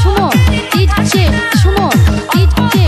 সুমন ইচ্ছে সুমন ইচ্ছে।